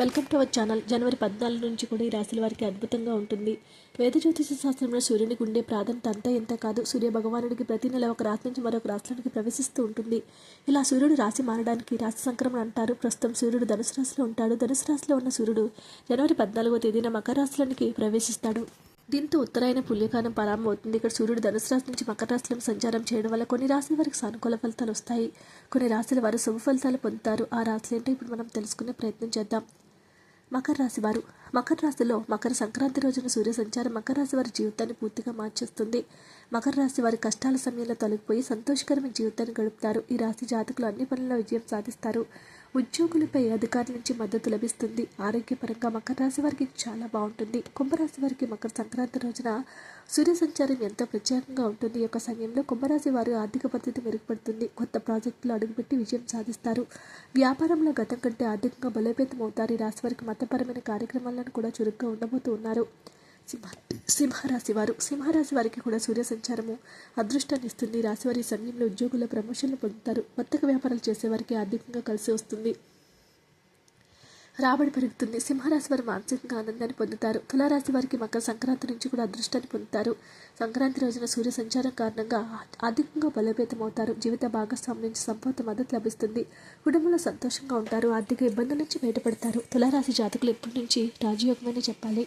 Welcome to our channel. జనవరి పద్నాలుగు నుంచి కూడా ఈ రాశుల వారికి అద్భుతంగా ఉంటుంది. వేద జ్యోతిష శాస్త్రంలో సూర్యునికి ఉండే ప్రాధాన్యత అంతా ఎంత కాదు. సూర్య భగవానుడికి ప్రతి నెల ఒక రాశి నుంచి మరొక రాశిలోనికి ప్రవేశిస్తూ ఉంటుంది. ఇలా సూర్యుడు రాశి మారడానికి రాశి సంక్రమణ అంటారు. ప్రస్తుతం సూర్యుడు ధనుసు రాశిలో ఉంటాడు. ధనుసు రాశిలో ఉన్న సూర్యుడు జనవరి పద్నాలుగో తేదీన మకర రాశిలోనికి ప్రవేశిస్తాడు. దీంతో ఉత్తరాయణ పుణ్యకాలం ప్రారంభమవుతుంది. ఇక్కడ సూర్యుడు ధనుసు రాశి నుంచి మకర రాశిలో సంచారం చేయడం వల్ల కొన్ని రాశుల వారికి సానుకూల ఫలితాలు వస్తాయి. కొన్ని రాశుల వారు శుభ ఫలితాలు పొందుతారు. ఆ రాశులు ఏంటో ఇప్పుడు మనం తెలుసుకునే ప్రయత్నం చేద్దాం. మకర రాశి వారు. మకర రాశిలో మకర సంక్రాంతి రోజున సూర్య సంచారం మకర రాశి వారి జీవితాన్ని పూర్తిగా మార్చేస్తుంది. మకర రాశి వారి కష్టాల సమయంలో తొలగిపోయి సంతోషకరమైన జీవితాన్ని గడుపుతారు. ఈ రాశి జాతకులు అన్ని పనుల్లో విజయం సాధిస్తారు. ఉద్యోగులపై అధికారుల నుంచి మద్దతు లభిస్తుంది. ఆరోగ్యపరంగా మకర రాశి వారికి చాలా బాగుంటుంది. కుంభరాశి వారికి మకర సంక్రాంతి రోజున సూర్య సంచారం ఎంతో ప్రత్యేకంగా ఉంటుంది. ఈ యొక్క సమయంలో కుంభరాశి వారు ఆర్థిక పద్ధతి మెరుగుపడుతుంది. కొత్త ప్రాజెక్టులు అడుగుపెట్టి విజయం సాధిస్తారు. వ్యాపారంలో గతం కంటే ఆర్థికంగా బలోపేతం అవుతారు ఈ రాశి వారికి మతపరమైన కార్యక్రమాలను కూడా చురుగ్గా ఉండబోతూ ఉన్నారు. సింహ సింహరాశి వారు సింహరాశి వారికి కూడా సూర్య సంచారము అదృష్టాన్ని ఇస్తుంది. రాశివారి రాశి వారి సమయంలో ఉద్యోగుల ప్రమోషన్లు పొందుతారు. వర్తక వ్యాపారాలు చేసేవారికి ఆర్థికంగా కలిసి వస్తుంది. రాబడి పెరుగుతుంది. సింహరాశి వారు మానసికంగా ఆనందాన్ని పొందుతారు. తులారాశి వారికి మకర సంక్రాంతి నుంచి కూడా అదృష్టాన్ని పొందుతారు. సంక్రాంతి రోజున సూర్య సంచారం కారణంగా ఆర్థికంగా బలోపేతం అవుతారు జీవిత భాగస్వామి నుంచి సంపూర్ణ మద్దతు లభిస్తుంది. కుటుంబంలో సంతోషంగా ఉంటారు. ఆర్థిక ఇబ్బందుల నుంచి బయటపడతారు. తులారాశి జాతకులు ఎప్పటి నుంచి రాజయోగమని చెప్పాలి?